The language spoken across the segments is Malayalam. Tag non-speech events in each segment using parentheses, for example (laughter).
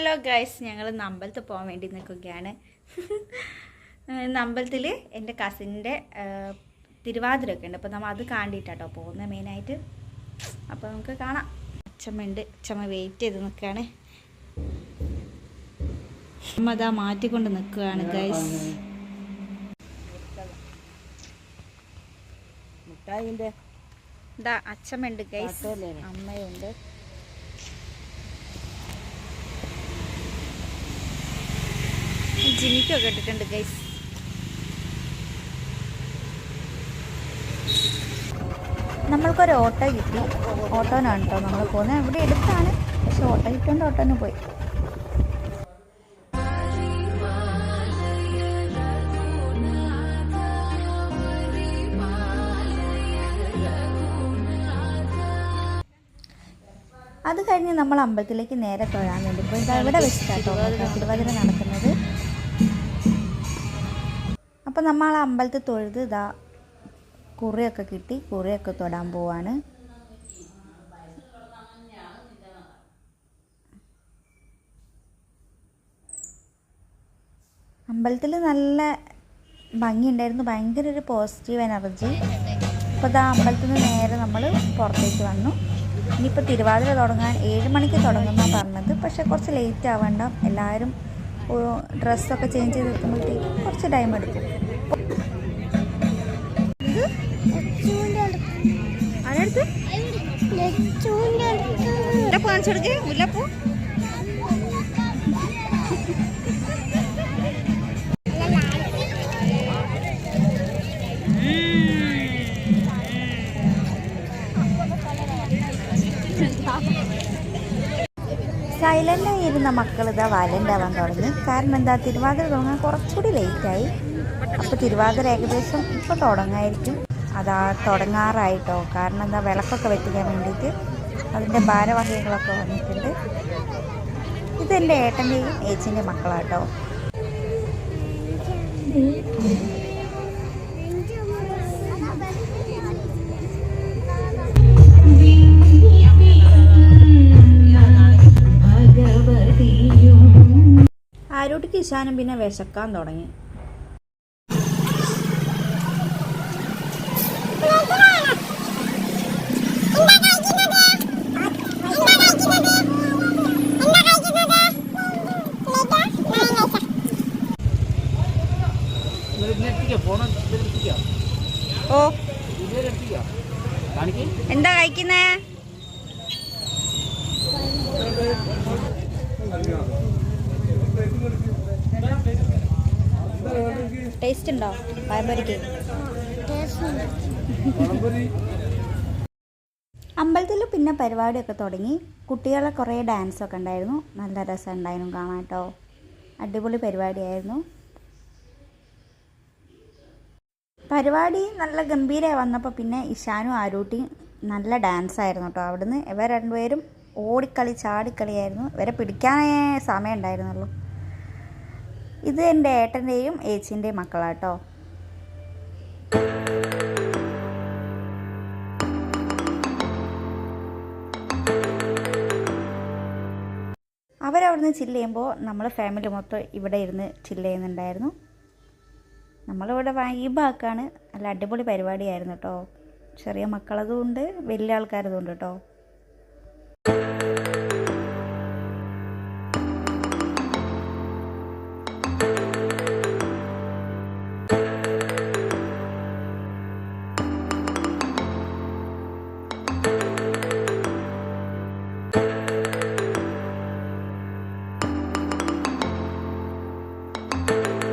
ഹലോ ഗൈസ് ഞങ്ങൾ അമ്പലത്തിൽ പോകാൻ വേണ്ടി നിൽക്കുകയാണ്. (laughs) അമ്പലത്തിൽ എന്റെ കസിന്റെ തിരുവാതിരൊക്കെ ഉണ്ട്. അപ്പോൾ നമ്മൾ അത് കാണ്ടിട്ടാട്ടോ പോകുന്നത് മെയിനായിട്ട് അപ്പോൾ നമുക്ക് കാണാം. അച്ഛമ്മ ഉണ്ട് അച്ഛമ്മ വെയിറ്റ് ചെയ്ത് നിൽക്കുകയാണ്. അമ്മ അതാ മാറ്റിക്കൊണ്ട് നിൽക്കുകയാണ് ഗൈസ് അച്ഛമ്മയുണ്ട് ഗൈസ് അമ്മയുണ്ട്. ജിമിക്കൊക്കെ ഇട്ടിട്ടുണ്ട് ഗൈസ് നമ്മൾക്കൊരു ഓട്ടോ കിട്ടി. ഓട്ടോനാണ് കേട്ടോ നമ്മൾ പോകുന്നത്. ഇവിടെ എടുത്താണ്. പക്ഷെ ഓട്ടോ കിട്ടുകൊണ്ട് ഓട്ടോന് പോയി. അത് കഴിഞ്ഞ് നമ്മൾ അമ്പലത്തിലേക്ക് നേരെ തൊഴാൻ വേണ്ടി പോയി. ഇതാ ഇവിടെ വെച്ചിട്ടാണ് തിരുവാതിര നടക്കുന്നത്. അപ്പം നമ്മൾ അമ്പലത്തിൽ തൊഴുത് ഇതാ കുറിയൊക്കെ കിട്ടി കുറിയൊക്കെ തൊടാൻ പോവാണ്. അമ്പലത്തിൽ നല്ല ഭംഗിയുണ്ടായിരുന്നു ഭയങ്കര ഒരു പോസിറ്റീവ് എനർജി അപ്പോൾ ഇതാ അമ്പലത്തിൽ നിന്ന് നേരെ നമ്മൾ പുറത്തേക്ക് വന്നു. ഇനിയിപ്പോൾ തിരുവാതിര തുടങ്ങാൻ ഏഴ് മണിക്ക് തുടങ്ങുമെന്നാണ് പറഞ്ഞത്. പക്ഷേ കുറച്ച് ലേറ്റ് ആവേണ്ട എല്ലാവരും ഡ്രസ്സൊക്കെ ചേഞ്ച് ചെയ്ത് എത്തുമ്പോഴത്തേക്ക് കുറച്ച് ടൈം എടുക്കും. മുല്ലപ്പൂ കാണിച്ചു കൊടുക്കേ മുല്ലപ്പൂ സൈലന്റ് ആയിരുന്ന മക്കൾ ഇതാ വാലന്റാവാൻ തുടങ്ങി. കാരണം എന്താ തിരുവാതിര തുടങ്ങാൻ കുറച്ചുകൂടി ലേറ്റായി അപ്പോൾ തിരുവാതിര ഏകദേശം ഇപ്പോൾ തുടങ്ങായിരിക്കും. അതാ തുടങ്ങാറായിട്ടോ. കാരണം എന്താ വിളക്കൊക്കെ വെറ്റിക്കാൻ വേണ്ടിയിട്ട് അതിന്റെ ഭാരവാഹികളൊക്കെ വന്നിട്ടുണ്ട്. ഇതെന്റെ ഏട്ടന്റെയും ഏച്ചിന്റെ മക്കളാട്ടോ. ആരോട്ടിക്ക് ഇശാനം പിന്നെ വിശക്കാൻ തുടങ്ങി. ഓ. എന്താ കഴിക്കുന്നേ? ടേസ്റ്റ് ഉണ്ടോ? പഴംപൊരിക്ക്? അമ്പലത്തിൽ പിന്നെ പരിപാടിയൊക്കെ തുടങ്ങി. കുട്ടികളെ കുറേ ഡാൻസൊക്കെ ഉണ്ടായിരുന്നു. നല്ല രസമുണ്ടായിരുന്നു കാണാൻ കേട്ടോ അടിപൊളി പരിപാടിയായിരുന്നു. പരിപാടി നല്ല ഗംഭീരമായി വന്നപ്പോൾ പിന്നെ ഇഷാനും ആരൂട്ടിയും നല്ല ഡാൻസ് ആയിരുന്നു കേട്ടോ അവിടുന്ന് ഇവർ രണ്ടുപേരും ഓടിക്കളി ചാടിക്കളിയായിരുന്നു. ഇവരെ പിടിക്കാനേ സമയം ഉണ്ടായിരുന്നുള്ളൂ. ഇത് എന്റെ ഏട്ടന്റെയും ഏച്ചിന്റെയും മക്കളാട്ടോ അവരവിടുന്ന് ചില്ല് ചെയ്യുമ്പോൾ നമ്മൾ ഫാമിലി മൊത്തം ഇവിടെ ഇരുന്ന് ചില്ല് ചെയ്യുന്നുണ്ടായിരുന്നു. നമ്മളിവിടെ വൈബാക്കാണ്. നല്ല അടിപൊളി പരിപാടിയായിരുന്നു കേട്ടോ ചെറിയ മക്കളതുകൊണ്ട് വലിയ ആൾക്കാരതുകൊണ്ട് കേട്ടോ thank you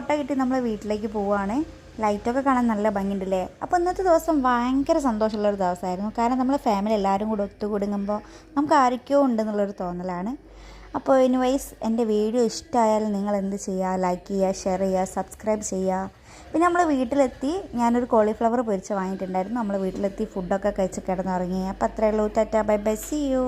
ഓട്ടോ കിട്ടി നമ്മൾ വീട്ടിലേക്ക് പോവുകയാണ് ലൈറ്റൊക്കെ കാണാൻ നല്ല ഭംഗിയുണ്ടല്ലേ? അപ്പോൾ ഇന്നത്തെ ദിവസം ഭയങ്കര സന്തോഷമുള്ള ഒരു ദിവസമായിരുന്നു. കാരണം നമ്മൾ ഫാമിലി എല്ലാവരും കൂടെ ഒത്തുകൂടുങ്ങുമ്പോൾ നമുക്ക് ആരൊക്കെയോ ഉണ്ടെന്നുള്ളൊരു തോന്നലാണ്. അപ്പോൾ എനിവൈസ് എന്റെ വീഡിയോ ഇഷ്ടമായാൽ നിങ്ങൾ എന്ത് ചെയ്യുക? ലൈക്ക് ചെയ്യുക ഷെയർ ചെയ്യുക സബ്സ്ക്രൈബ് ചെയ്യുക. പിന്നെ നമ്മൾ വീട്ടിലെത്തി ഞാനൊരു കോളിഫ്ലവർ പൊരിച്ച് വാങ്ങിയിട്ടുണ്ടായിരുന്നു. നമ്മൾ വീട്ടിലെത്തി ഫുഡൊക്കെ കഴിച്ച് കിടന്നുറങ്ങി. അപ്പോൾ അത്രയേ ഉള്ളൂ. Tata bye bye see you